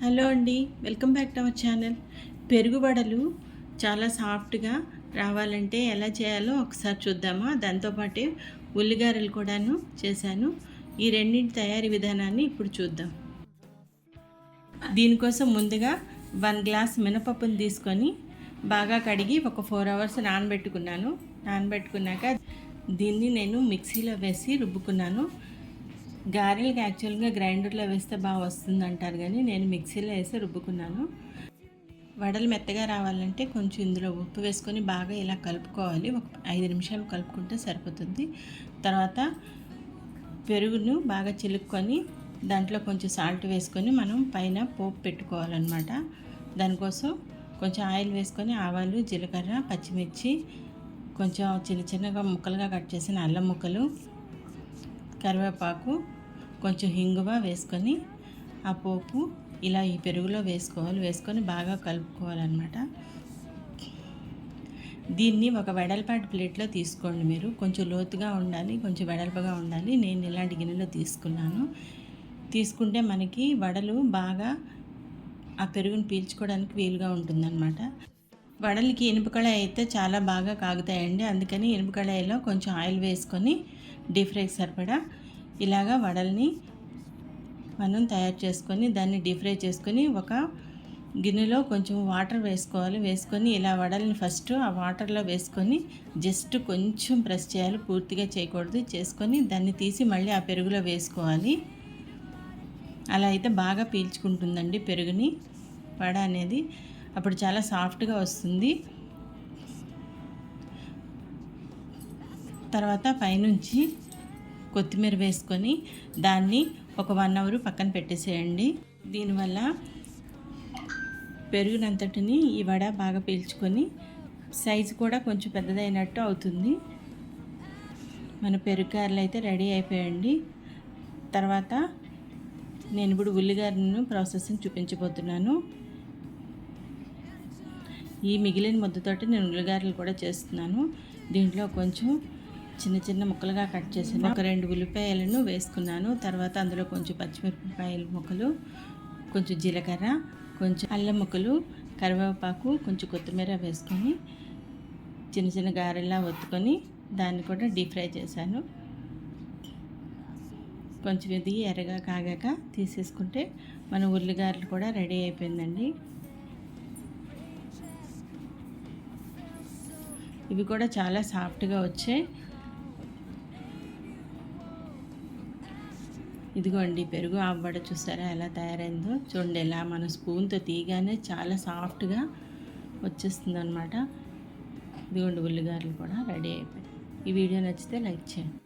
Hello అండి welcome back to our channel. పెరుగు వడలు చాలా సాఫ్ట్గా రావాలంటే ఎలా చేయాలో ఒకసారి చూద్దామా? దాంతోపాటే ఉల్లిగారెలు కూడాను చేశాను. ఈ రెండింటి తయారీ విధానాన్ని ఇప్పుడు చూద్దాం. దీనికోసం ముందుగా వన్ గ్లాస్ మినపప్పును తీసుకొని బాగా కడిగి ఒక ఫోర్ అవర్స్ నానబెట్టుకున్నాను. నానబెట్టుకున్నాక దీన్ని నేను మిక్సీలో వేసి రుబ్బుకున్నాను. గారెలకి యాక్చువల్గా గ్రైండర్లో వేస్తే బాగా వస్తుంది అంటారు కానీ నేను మిక్సీలో వేసి రుబ్బుకున్నాను. వడలు మెత్తగా రావాలంటే కొంచెం ఇందులో ఉప్పు వేసుకొని బాగా ఇలా కలుపుకోవాలి. ఒక ఐదు నిమిషాలు కలుపుకుంటే సరిపోతుంది. తర్వాత పెరుగును బాగా చిలుక్కొని దాంట్లో కొంచెం సాల్ట్ వేసుకొని మనం పైన పోపు పెట్టుకోవాలన్నమాట. దానికోసం కొంచెం ఆయిల్ వేసుకొని ఆవాలు జీలకర్ర పచ్చిమిర్చి కొంచెం చిన్న చిన్నగా ముక్కలుగా కట్ చేసిన అల్లం ముక్కలు కరివేపాకు కొంచెం హింగువ వేసుకొని ఆ పోపు ఇలా ఈ పెరుగులో వేసుకోవాలి. వేసుకొని బాగా కలుపుకోవాలన్నమాట. దీన్ని ఒక వెడల్పాటి ప్లేట్లో తీసుకోండి మీరు. కొంచెం లోతుగా ఉండాలి కొంచెం వెడల్పుగా ఉండాలి. నేను ఇలాంటి గిన్నెలో తీసుకున్నాను. తీసుకుంటే మనకి వడలు బాగా ఆ పెరుగును పీల్చుకోవడానికి వీలుగా ఉంటుందన్నమాట. వడలకి ఇనుపకళాయి అయితే చాలా బాగా కాగుతాయండి. అందుకని ఇనుపకళాయిలో కొంచెం ఆయిల్ వేసుకొని డీప్ ఫ్రైకి సరిపడా ఇలాగా వడల్ని మనం తయారు చేసుకొని దాన్ని డీప్ ఫ్రై చేసుకొని ఒక గిన్నెలో కొంచెం వాటర్ వేసుకోవాలి. వేసుకొని ఇలా వడల్ని ఫస్ట్ ఆ వాటర్లో వేసుకొని జస్ట్ కొంచెం ప్రెస్ చేయాలి. పూర్తిగా చేయకూడదు. చేసుకొని దాన్ని తీసి మళ్ళీ ఆ పెరుగులో వేసుకోవాలి. అలా అయితే బాగా పీల్చుకుంటుందండి పెరుగుని. వడ అనేది అప్పుడు చాలా సాఫ్ట్గా వస్తుంది. తర్వాత పైనుంచి కొత్తిమీర వేసుకొని దాన్ని ఒక వన్ అవర్ పక్కన పెట్టేసేయండి. దీనివల్ల పెరుగునంతటిని ఈ వడ బాగా పీల్చుకొని సైజు కూడా కొంచెం పెద్దదైనట్టు అవుతుంది. మన పెరుగుగారలు అయితే రెడీ అయిపోయండి. తర్వాత నేను ఇప్పుడు ఉల్లిగారను ప్రాసెసింగ్ చూపించబోతున్నాను. ఈ మిగిలిన ముద్దతోటి నేను ఉల్లిగారలు కూడా చేస్తున్నాను. దీంట్లో కొంచెం చిన్న చిన్న ముక్కలుగా కట్ చేసిన ఒక రెండు ఉల్లిపాయలను వేసుకున్నాను. తర్వాత అందులో కొంచెం పచ్చిమిరపకాయల ముక్కలు కొంచెం జీలకర్ర కొంచెం అల్లం ముక్కలు కరివేపాకు కొంచెం కొత్తిమీర వేసుకొని చిన్న చిన్న గారెలా ఒత్తుకొని దాన్ని కూడా డీప్ ఫ్రై చేశాను. కొంచెం ఇది ఎర్రగా కాగాక తీసేసుకుంటే మన ఉల్లిగారెలు కూడా రెడీ అయిపోయిందండి. ఇవి కూడా చాలా సాఫ్ట్గా వచ్చాయి. ఇదిగోండి పెరుగు అవ్వడ చూసారా ఎలా తయారైందో? చూడండి ఎలా మన స్పూన్తో తీయగానే చాలా సాఫ్ట్గా వచ్చేస్తుంది అనమాట ఇదిగోండి ఉల్లిగారులు కూడా రెడీ అయిపోయాయి. ఈ వీడియో నచ్చితే లైక్ చేయండి.